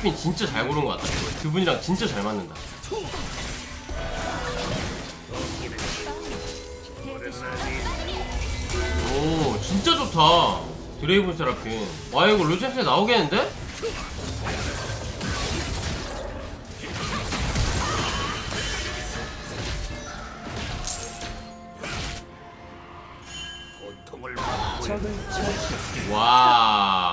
세라핀 진짜 잘 고른 것 같다. 두 분이랑 진짜 잘 맞는다. 오, 진짜 좋다. 드레이븐 세라핀. 와, 이거 로제스에 나오겠는데? 와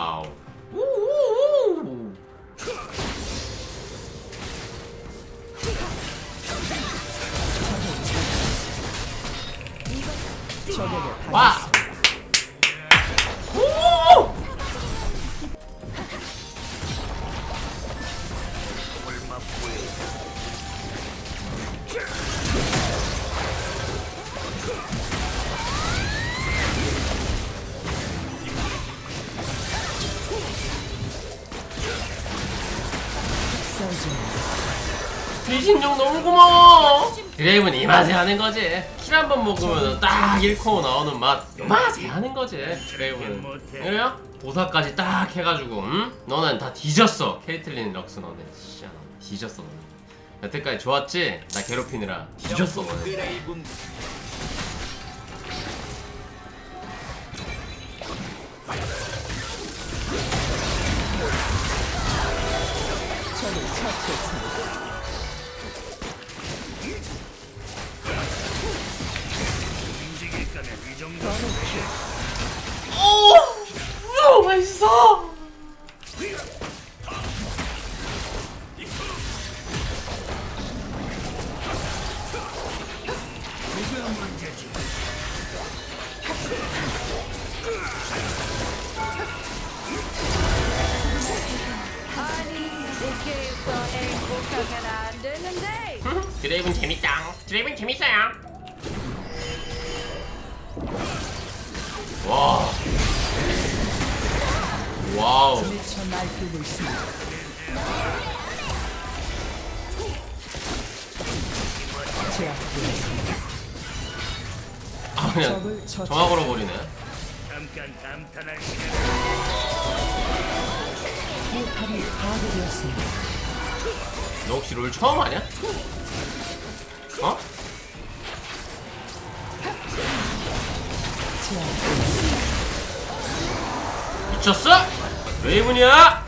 신용 너무 고마워. 드레이븐 이 맛에 하는 거지. 킬 한 번 먹으면 딱 1코 나오는 맛. 이 맛에 하는 거지. 드레이븐. 그래요? 보사까지 딱 해가지고, 응? 너는 다 뒤졌어. 케이틀린 럭스 너네. 진짜 뒤졌어. 너네. 여태까지 좋았지? 나 괴롭히느라 뒤졌어. 너네. 또 행복하면 안 되는데 드레이븐 재밌다. 드레이븐 재밌어요. 와. 와우. 미쳐 날뛰고 있습니다. 제압되었습니다. 아, 그냥 적을 처치. 정화 걸어버리네. 잠깐 감탄할 시간 포탑이 파괴되었습니다. 너 혹시 롤 처음 하냐? 어? 미쳤어? 레이븐이야?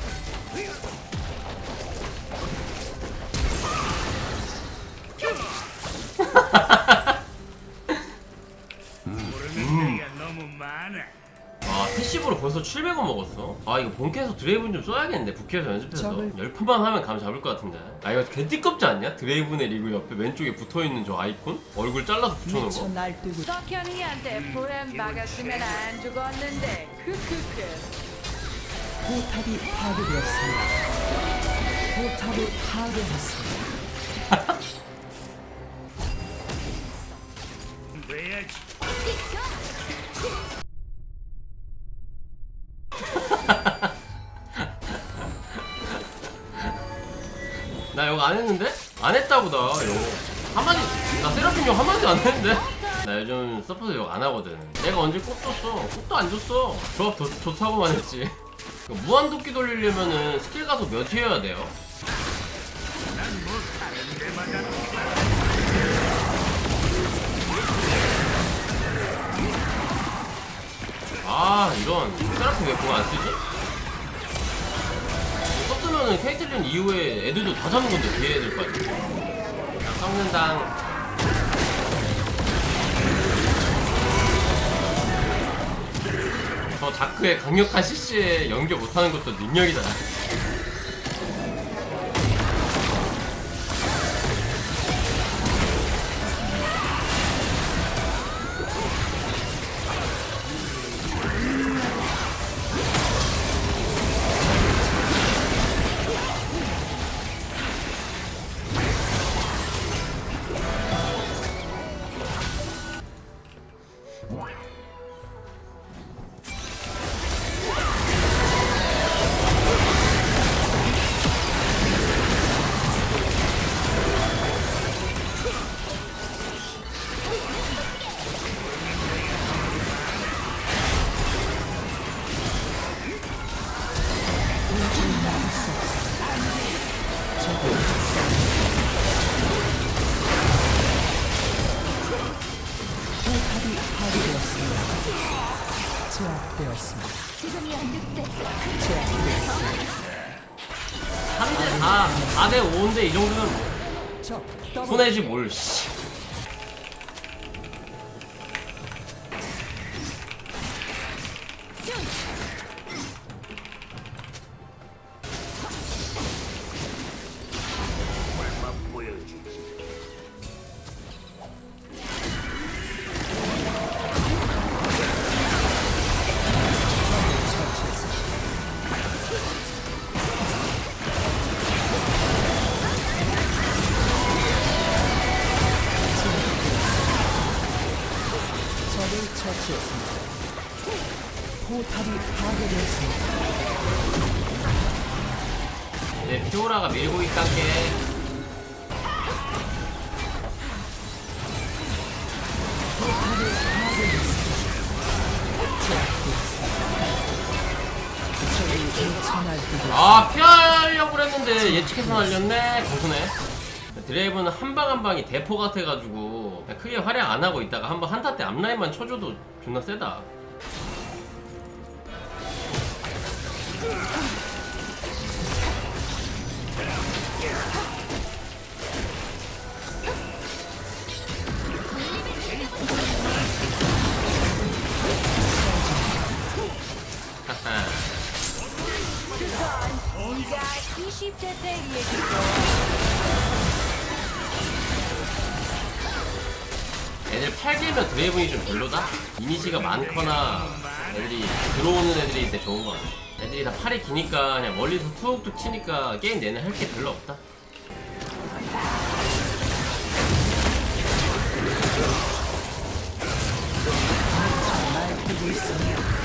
700원 먹었어. 아, 이거 본캐에서 드레이븐 좀 써야겠는데, 부캐에서 연습해서. 저걸- 10판만 하면 감 잡을 것 같은데. 아, 이거 개띠껍지 않냐? 드레이븐의 리그 옆에 왼쪽에 붙어있는 저 아이콘? 얼굴 잘라서 붙여놓은 미쳐 거. 날뛰고 석현이한테 불행 막았으면 안 죽었는데 크크크 포탑이 파괴되었습니다. 포탑을 파괴했습니다. 안 했는데? 안 했다고, 나 이거. 한마디, 나 세라핀 욕 한마디 안 했는데? 나 요즘 서포트 욕 안 하거든. 내가 언제 꽃 줬어? 꽃도 안 줬어. 조합 더, 좋다고만 했지. 무한도끼 돌리려면은 스킬 가서 몇 회여야 돼요? 아 이런 세라핀 왜 그거 안 쓰지? 썼으면은 케이틀린 이후에 애들도 다 잡는 건데 뒤에 애들까지 썩는당 저 다크의 강력한 CC에 연결 못하는 것도 능력이잖아. 지뭘 씨. 네, 피오라가 밀고 있단 게 포탑이 파괴되었습니다. 제압되었습니다. 적이 예찬할 때아 피하려고 그랬는데 예측해서 날렸네 고수네 드레이브는 한 방 한 방이 대포 같아가지고 크게 활약 안 하고 있다가 한번 한타 때 앞라인만 쳐줘도 존나 세다 20대 때 얘기고 애들 8개면 드레이븐이 좀 별로다? 이니시가 많거나 애들이 들어오는 애들이 이때 좋은 거 같아. 애들이 다 팔이 기니까 그냥 멀리서 툭툭 치니까 게임 내내 할 게 별로 없다. 날뛰고 있습니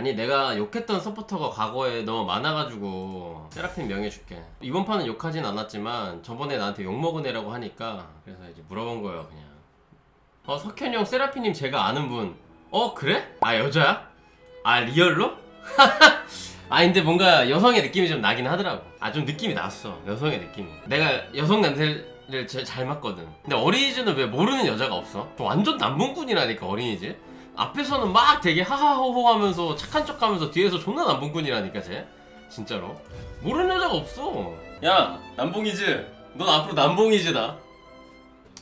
아니 내가 욕했던 서포터가 과거에 너무 많아가지고 세라핀 명예 줄게 이번 판은 욕하진 않았지만 저번에 나한테 욕먹은 애라고 하니까 그래서 이제 물어본 거예요 그냥 어 석현이 형 세라핀님 제가 아는 분어 그래? 아 여자야? 아 리얼로? 아 근데 뭔가 여성의 느낌이 좀 나긴 하더라고 아 좀 느낌이 났어 여성의 느낌이 내가 여성 냄새를 제일 잘 맡거든 근데 어린이집은 왜 모르는 여자가 없어? 저 완전 남봉꾼이라니까 어린이집 앞에서는 막 되게 하하호호 하면서 착한 척 하면서 뒤에서 존나 남봉꾼이라니까 쟤. 진짜로. 모르는 여자가 없어. 야 남봉이즈 넌 앞으로 남봉이즈다.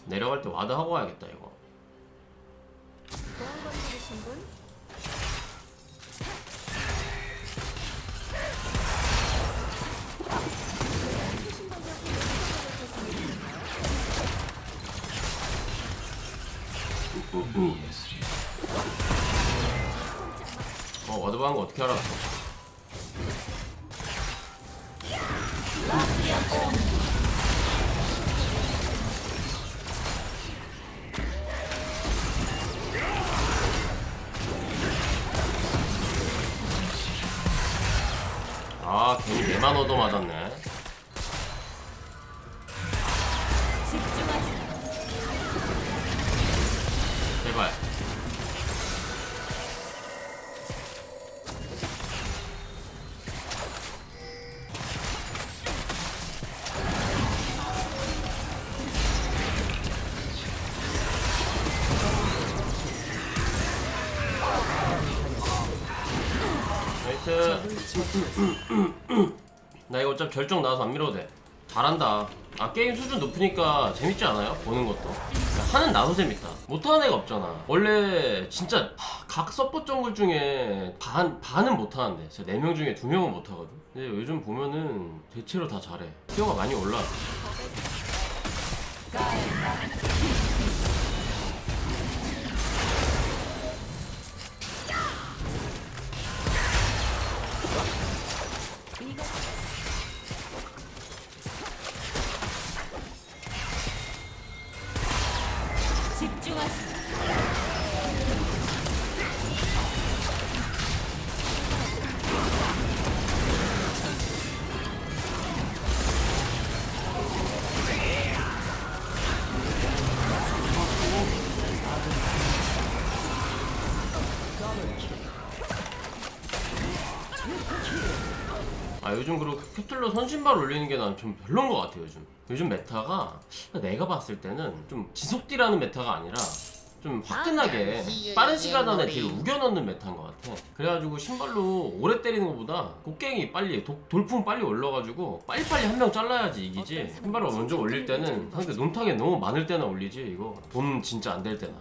내려갈 때 와드 하고 와야겠다 이거. 어 와드 방거 어떻게 알았어 아 괜히 내만 얻어 맞았네 나이스 나 이거 어차피 절정 나와서 안 밀어도 돼. 잘한다. 아 게임 수준 높으니까 재밌지 않아요? 보는 것도? 그러니까 하는 나도 재밌다. 못하는 애가 없잖아. 원래 진짜 하, 각 서포 정글 중에 반, 반은 못하는데. 진짜 4명 중에 2명은 못하거든. 근데 요즘 보면은 대체로 다 잘해. 티어가 많이 올라 요즘 그리고 큐틀로 선신발 올리는 게 난 좀 별론 것 같아 요즘. 요즘 메타가 내가 봤을 때는 좀 지속딜하는 메타가 아니라 좀 화끈하게 빠른 시간 안에 딜을 우겨넣는 메타인 것 같아. 그래가지고 신발로 오래 때리는 것보다 곡괭이 빨리 도- 돌풍 빨리 올려가지고 빨리빨리 한 명 잘라야지 이기지. 신발을 먼저 올릴 때는 상대 논탕에 너무 많을 때나 올리지 이거. 돈 진짜 안 될 때나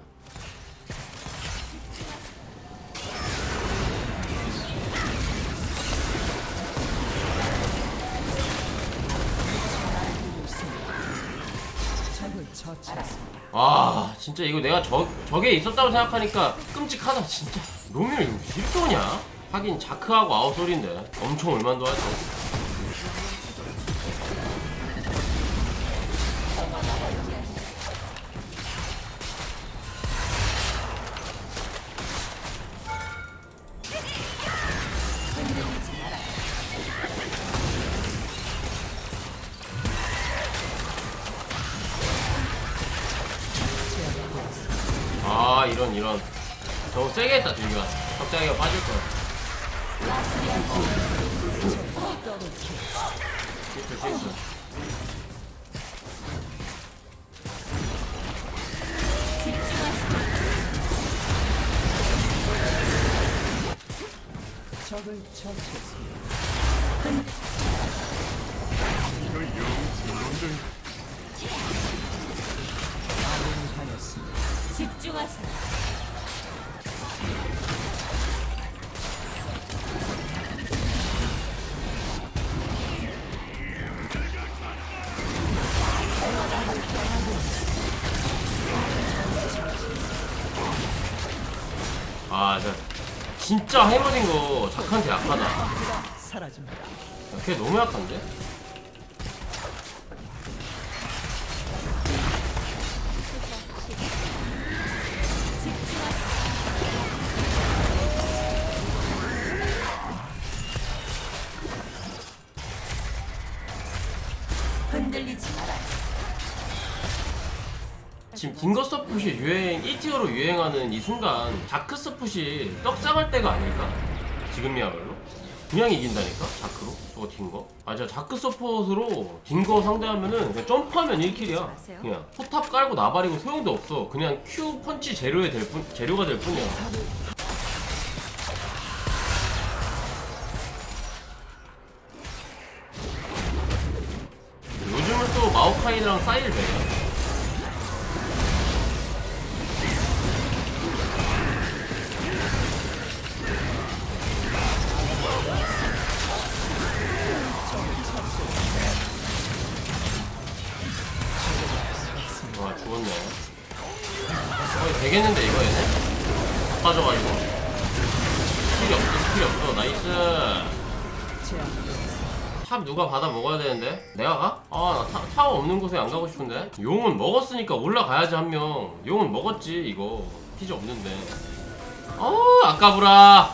아 진짜 이거 내가 저, 저게 있었다고 생각하니까 끔찍하다 진짜 로미오 이거 실조냐? 하긴 자크하고 아웃솔인데 엄청 얼만도 하죠 적을 처치했습니다. 아 저, 진짜 해머진 거 자크한테 약하다. 걔 너무 약한데? 흔들리지 말아요. 지금 딩거 서폿이 유행 1티어로 유행하는 이 순간 자크 서폿이 떡상할 때가 아닐까? 지금이야말로? 그냥 이긴다니까 자크로? 저거 딩거? 아저 자크 서폿으로 딩거 상대하면은 그냥 점프하면 1킬이야. 그냥 포탑 깔고 나발이고 소용도 없어. 그냥 Q 펀치 재료에 될 뿐, 재료가 될 뿐이야. 요즘은 또 마오카이랑 사이를 되겠는데 이거 얘네 빠져가지고 스킬이 없어 스킬이 없어. 나이스. 탑 누가 받아 먹어야 되는데? 내가 가? 아나 타워 없는 곳에 안 가고 싶은데. 용은 먹었으니까 올라가야지 한명. 용은 먹었지 이거. 피지 없는데. 어우 아까부라.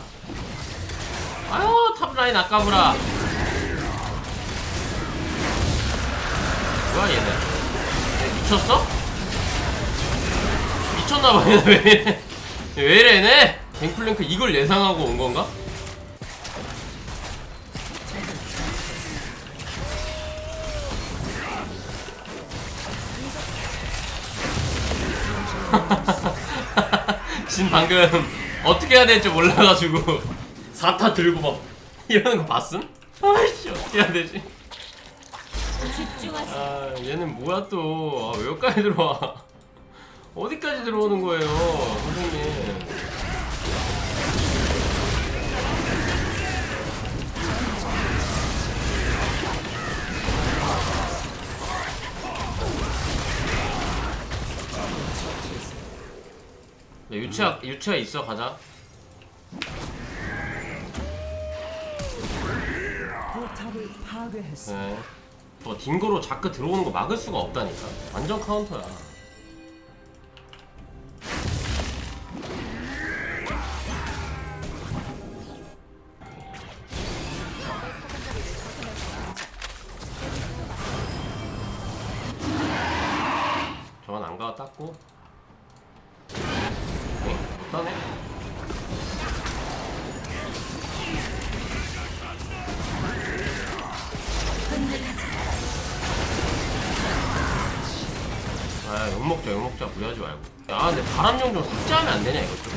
아유 탑라인 아까부라. 뭐야 얘네? 얘 미쳤어? 미쳤나봐 얘네 왜 이래 왜 이래 얘네 갱플랭크 이걸 예상하고 온 건가? 진 방금 어떻게 해야 될지 몰라가지고 4타 들고 막 이러는 거 봤음? 아이씨 어떻게 해야 되지? 아 얘는 뭐야 또 아, 왜 여기까지 들어와 어디까지 들어오는 거예요 선생님 네, 유치아 유치아 있어 가자 포탑을. 네. 저 딩거로 자크 들어오는 거 막을 수가 없다니까 완전 카운터야 다가 땄고. 네? 못하네 아 욕먹자 욕먹자. 무리하지 말고. 아 근데 바람용 좀 삭제하면 안 되냐 이것도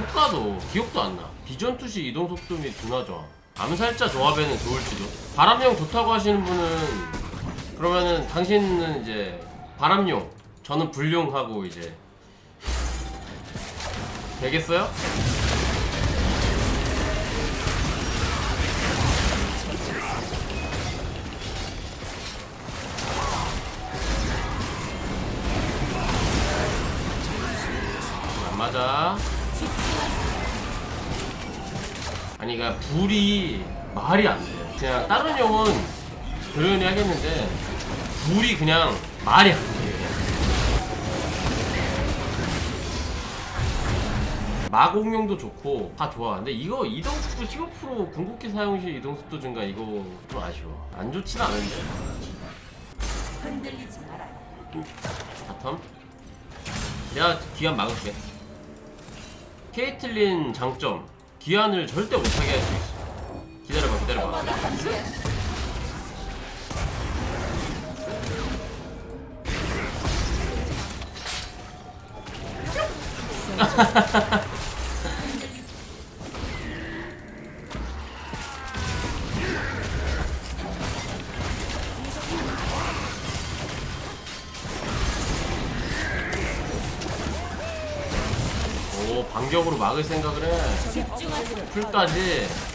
효과도 기억도 안나. 비전 투시 이동 속도 및 둔화 저하 암살자 조합에는 좋을지도. 바람용 좋다고 하시는 분은 그러면은 당신은 이제 바람용 저는 불용하고 이제 되겠어요? 안 맞아. 아니 그니까 불이 말이 안 돼. 그냥 다른 용은 조연히 하겠는데 불이 그냥 말이 안 돼. 마공용도 좋고 다 좋아. 근데 이거 이동속도 15% 궁극기 사용 시 이동속도 증가 이거 좀 아쉬워. 안 좋진 않은데. 흔들리지 말아요. 바텀. 내가 기한 막을게. 케이틀린 장점. 기한을 절대 못하게 할 수 있어. 기다려봐, 기다려봐. 오, 반격으로 막을 생각을 해. 풀까지.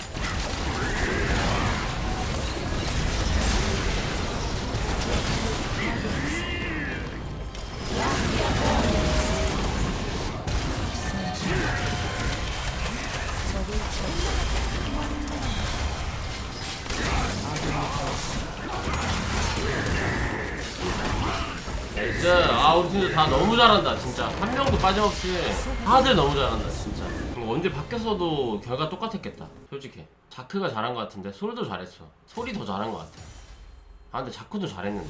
진짜. 아 우리 팀들 다 너무 잘한다 진짜. 한 명도 빠짐없이 다들 너무 잘한다 진짜. 언제 밖에서도 결과 똑같았겠다 솔직히. 자크가 잘한 것 같은데 솔도 잘했어. 솔이 더 잘한 것 같아. 아 근데 자크도 잘했는데